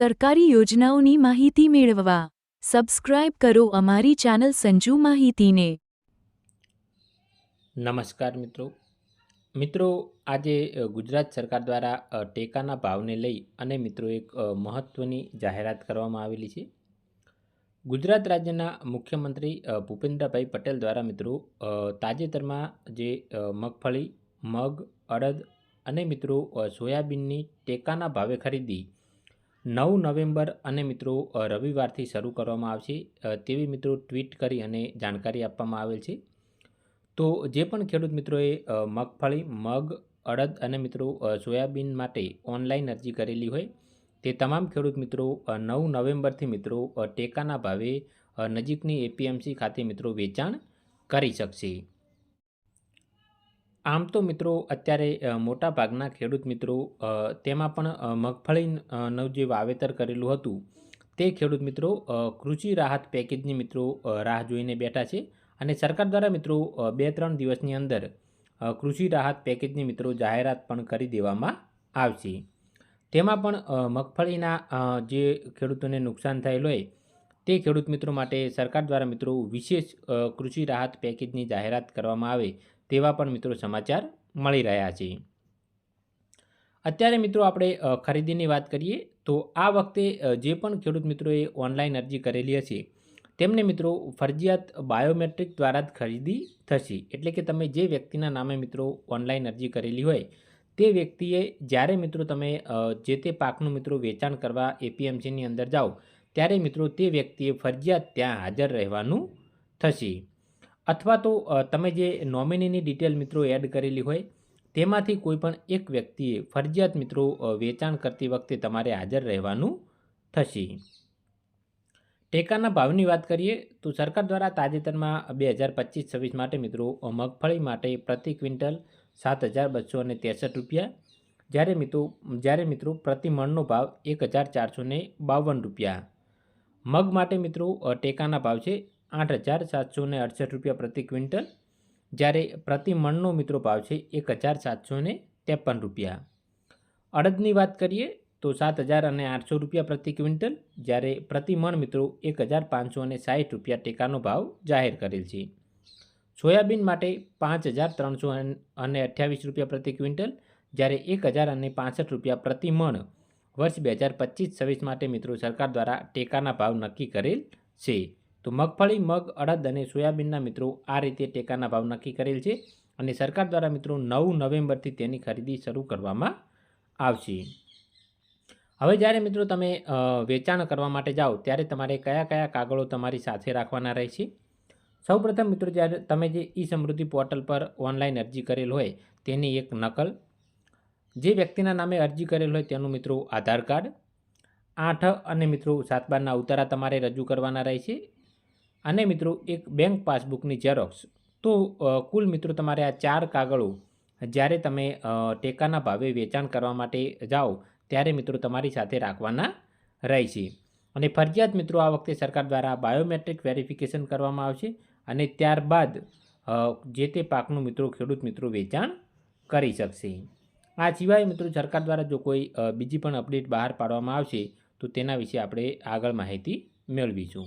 સરકારી યોજનાઓની માહિતી મેળવવા. સબસ્ક્રાઇબ કરો અમારી ચેનલ સંજુ માહિતીને. નમસ્કાર મિત્રો. મિત્રો, આજે ગુજરાત સરકાર દ્વારા ટેકાના ભાવને લઈ અને મિત્રો એક મહત્ત્વની જાહેરાત કરવામાં આવેલી છે. ગુજરાત રાજ્યના મુખ્યમંત્રી ભૂપેન્દ્રભાઈ પટેલ દ્વારા મિત્રો તાજેતરમાં જે મગફળી, મગ, અડદ અને મિત્રો સોયાબીનની ટેકાના ભાવે ખરીદી નવ નવેમ્બર અને મિત્રો રવિવારથી શરૂ કરવામાં આવશે તેવી મિત્રો ટ્વીટ કરી અને જાણકારી આપવામાં આવેલ છે. તો જે પણ ખેડૂત મિત્રોએ મગફળી, મગ, અડદ અને મિત્રો સોયાબીન માટે ઓનલાઈન અરજી કરેલી હોય, તે તમામ ખેડૂત મિત્રો નવ નવેમ્બરથી મિત્રો ટેકાના ભાવે નજીકની એપીએમસી ખાતે મિત્રો વેચાણ કરી શકશે. આમ તો મિત્રો અત્યારે મોટા ભાગના ખેડૂત મિત્રો તેમાં પણ મગફળીનું જે વાવેતર કરેલું હતું, તે ખેડૂત મિત્રો કૃષિ રાહત પેકેજની મિત્રો રાહ જોઈને બેઠા છે. અને સરકાર દ્વારા મિત્રો બે ત્રણ દિવસની અંદર કૃષિ રાહત પેકેજની મિત્રો જાહેરાત પણ કરી દેવામાં આવશે. તેમાં પણ મગફળીના જે ખેડૂતોને નુકસાન થયેલું હોય, તે ખેડૂત મિત્રો માટે સરકાર દ્વારા મિત્રો વિશેષ કૃષિ રાહત પેકેજની જાહેરાત કરવામાં આવે તેવા પણ મિત્રો સમાચાર મળી રહ્યા છે. અત્યારે મિત્રો આપણે ખરીદીની વાત કરીએ, તો આ વખતે જે પણ ખેડૂત મિત્રોએ ઓનલાઈન અરજી કરેલી હશે, તેમને મિત્રો ફરજિયાત બાયોમેટ્રિક દ્વારા જ ખરીદી થશે. એટલે કે તમે જે વ્યક્તિના નામે મિત્રો ઓનલાઈન અરજી કરેલી હોય, તે વ્યક્તિએ જ્યારે મિત્રો તમે જે તે પાકનું મિત્રો વેચાણ કરવા એપીએમસીની અંદર જાઓ, ત્યારે મિત્રો તે વ્યક્તિએ ફરજિયાત ત્યાં હાજર રહેવાનું થશે. અથવા તો તમે જે નોમિનીની ડિટેલ મિત્રો એડ કરેલી હોય, તેમાંથી કોઈ પણ એક વ્યક્તિએ ફરજિયાત મિત્રો વેચાણ કરતી વખતે તમારે હાજર રહેવાનું થશે. ટેકાના ભાવની વાત કરીએ, તો સરકાર દ્વારા તાજેતરમાં બે હજાર પચીસ છવ્વીસ માટે મિત્રો મગફળી માટે પ્રતિ ક્વિન્ટલ સાત હજાર બસો અને ત્રેસઠ રૂપિયા, જ્યારે મિત્રો જ્યારે મિત્રો પ્રતિ મણનો ભાવ એક હજાર ચારસો ને બાવન રૂપિયા. મગ માટે મિત્રો ટેકાના ભાવ છે આઠ હજાર સાતસો ને અડસઠ રૂપિયા પ્રતિ ક્વિન્ટલ. જ્યારે પ્રતિ મણનો મિત્રો ભાવ છે એક હજાર સાતસો ને ત્રેપન રૂપિયા. અડદની વાત કરીએ તો સાત હજાર અને આઠસો રૂપિયા પ્રતિ ક્વિન્ટલ. જ્યારે પ્રતિ મણ મિત્રો એક હજાર પાંચસો અને સાઠ રૂપિયા ટેકાનો ભાવ જાહેર કરેલ છે. સોયાબીન માટે પાંચ હજાર ત્રણસો અને અઠ્યાવીસ રૂપિયા પ્રતિ ક્વિન્ટલ. જ્યારે એક હજાર અને પાસઠ રૂપિયા પ્રતિ મણ વર્ષ બે હજાર પચીસ છવ્વીસ માટે મિત્રો સરકાર દ્વારા ટેકાના ભાવ નક્કી કરેલ છે. તો મગફળી, મગ, અડદ અને સોયાબીનના મિત્રો આ રીતે ટેકાના ભાવ નક્કી કરેલ છે અને સરકાર દ્વારા મિત્રો નવ નવેમ્બરથી તેની ખરીદી શરૂ કરવામાં આવશે. હવે જ્યારે મિત્રો તમે વેચાણ કરવા માટે જાઓ ત્યારે તમારે કયા કયા કાગળો તમારી સાથે રાખવાના રહેશે? સૌપ્રથમ મિત્રો જ્યારે તમે જે ઈ સમૃદ્ધિ પોર્ટલ પર ઓનલાઈન અરજી કરેલ હોય તેની એક નકલ, જે વ્યક્તિના નામે અરજી કરેલ હોય તેનું મિત્રો આધાર કાર્ડ, આઠ અને મિત્રો સાત બારના ઉતારા તમારે રજૂ કરવાના રહેશે અને મિત્રો, એક બેંક પાસબુકની ઝેરોક્સ તો કુલ મિત્રો, તમારે આ ચાર કાગળો જ્યારે તમે ટેકાના ભાવે વેચાણ કરવા માટે જાઓ, ત્યારે મિત્રો, તમારી સાથે રાખવાના રહેશે. અને ફરજિયાત મિત્રો, આ વખતે સરકાર દ્વારા બાયોમેટ્રિક વેરિફિકેશન કરવામાં આવશે અને ત્યારબાદ જે તે પાકનું મિત્રો, ખેડૂત મિત્રો વેચાણ કરી શકશે. આ સિવાય મિત્રો, સરકાર દ્વારા જો કોઈ બીજી પણ અપડેટ બહાર પાડવામાં આવશે, તો તેના વિશે આપણે આગળ માહિતી મેળવીશું.